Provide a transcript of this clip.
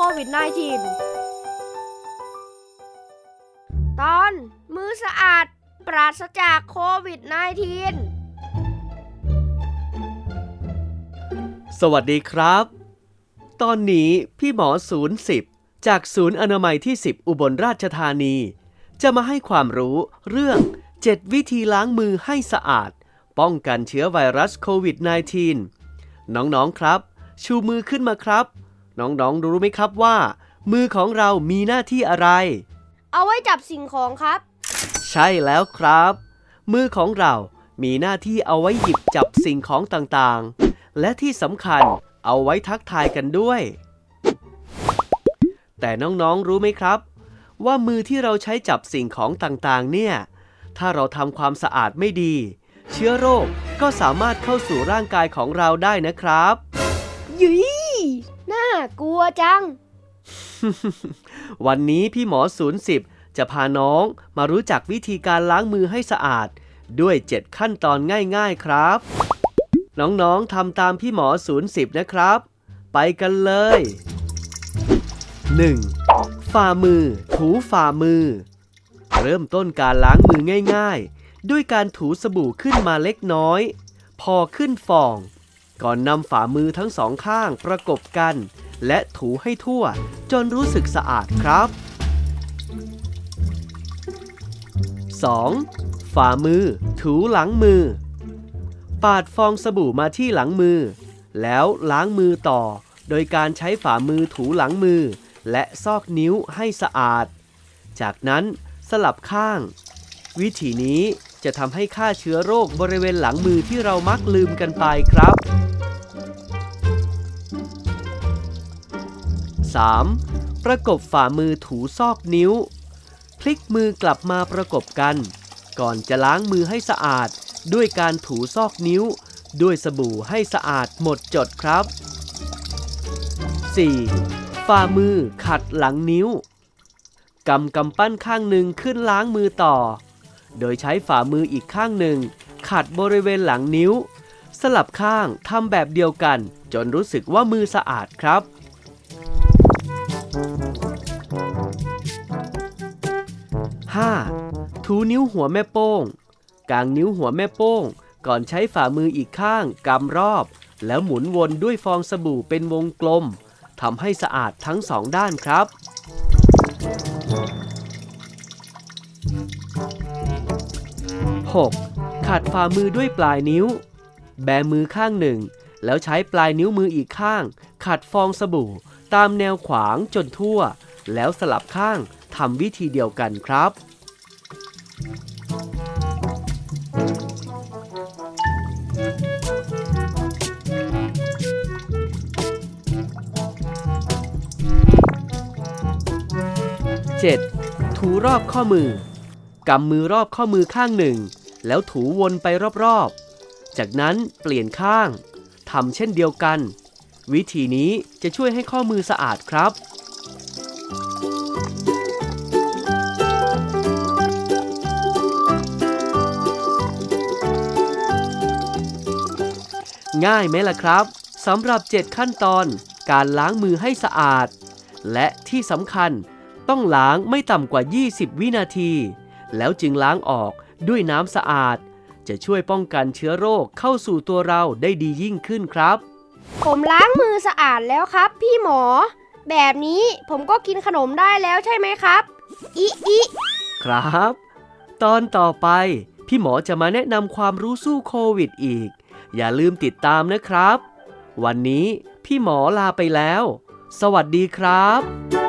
ควิด -19 ตอนมือสะอาดปราศจากโควิด -19 สวัสดีครับ ตอนนี้พี่หมอศูนย์สิบจากศูนย์อนามัยที่ 10 อุบลราชธานี จะมาให้ความรู้เรื่อง 7 วิธีล้างมือให้สะอาด ป้องกันเชื้อไวรัสโควิด -19 น้องๆครับ ชูมือขึ้นมาครับ น้องๆ รู้ไหมครับว่า มือของเรามีหน้าที่อะไร เอาไว้จับสิ่งของครับ ใช่แล้วครับ มือของเรามีหน้าที่เอาไว้หยิบจับสิ่งของต่างๆ และที่สำคัญเอาไว้ทักทายกันด้วย แต่น้องๆ รู้ไหมครับ ว่ามือที่เราใช้จับสิ่งของต่างๆ เนี่ย ถ้าเราทำความสะอาดไม่ดี เชื้อโรคก็สามารถเข้าสู่ร่างกายของเราได้นะครับยุยน่ากลัวจัง วันนี้พี่หมอศูนย์สิบจะพาน้องมารู้จักวิธีการล้างมือให้สะอาด ด้วย 7 ขั้นตอนง่ายๆครับ น้องๆทำตามพี่หมอศูนย์สิบนะครับ ไปกันเลย 1. ฝ่ามือ ถูฝ่ามือ เริ่มต้นการล้างมือง่ายๆ ด้วยการถูสบู่ขึ้นมาเล็กน้อย พอขึ้นฟอง ก่อนนำฝ่ามือทั้งสองข้างประกบกัน และถูให้ทั่ว จนรู้สึกสะอาดครับ 2. ฝ่ามือ ถูหลังมือ ปาดฟองสบู่มาที่หลังมือ แล้วล้างมือต่อ โดยการใช้ฝ่ามือถูหลังมือ และซอกนิ้วให้สะอาด จากนั้นสลับข้าง วิธีนี้จะทำให้ฆ่าเชื้อโรคบริเวณหลังมือที่เรามักลืมกันไปครับ 3. ประกบฝ่ามือถูซอกนิ้ว พลิกมือกลับมาประกบกัน ก่อนจะล้างมือให้สะอาด ด้วยการถูซอกนิ้ว ด้วยสบู่ให้สะอาดหมดจดครับ 4. ฝ่ามือขัดหลังนิ้วกำกำปั้นข้างหนึ่งขึ้นล้างมือต่อ โดยใช้ฝ่ามืออีกข้างหนึ่ง ขัดบริเวณหลังนิ้ว สลับข้างทำแบบเดียวกัน จนรู้สึกว่ามือสะอาดครับ 5. ถูนิ้วหัวแม่โป้ง กางนิ้วหัวแม่โป้ง ก่อนใช้ฝ่ามืออีกข้างกำรอบ แล้วหมุนวนด้วยฟองสบู่เป็นวงกลมทำให้สะอาดทั้งสองด้านครับ 6. ขัดฝ่ามือด้วยปลายนิ้ว แบมือข้างหนึ่ง แล้วใช้ปลายนิ้วมืออีกข้าง ขัดฟองสบู่ตามแนวขวางจนทั่ว แล้วสลับข้างทำวิธีเดียวกันครับ 7. ถูรอบข้อมือกำมือรอบข้อมือข้างหนึ่ง แล้วถูวนไปรอบๆ จากนั้นเปลี่ยนข้างทำเช่นเดียวกัน วิธีนี้จะช่วยให้ข้อมือสะอาดครับ ง่ายไหมล่ะครับสำหรับ 7 ขั้นตอนการล้างมือให้สะอาด และที่สำคัญต้องล้างไม่ต่ำกว่า 20 วินาที แล้วจึงล้างออกด้วยน้ำสะอาด จะช่วยป้องกันเชื้อโรคเข้าสู่ตัวเราได้ดียิ่งขึ้นครับ ผมล้างมือสะอาดแล้วครับ พี่หมอ แบบนี้ผมก็กินขนมได้แล้วใช่ไหมครับอิอิครับ ตอนต่อไป พี่หมอจะมาแนะนำความรู้สู้โควิดอีก อย่าลืมติดตามนะครับ วันนี้พี่หมอลาไปแล้ว สวัสดีครับ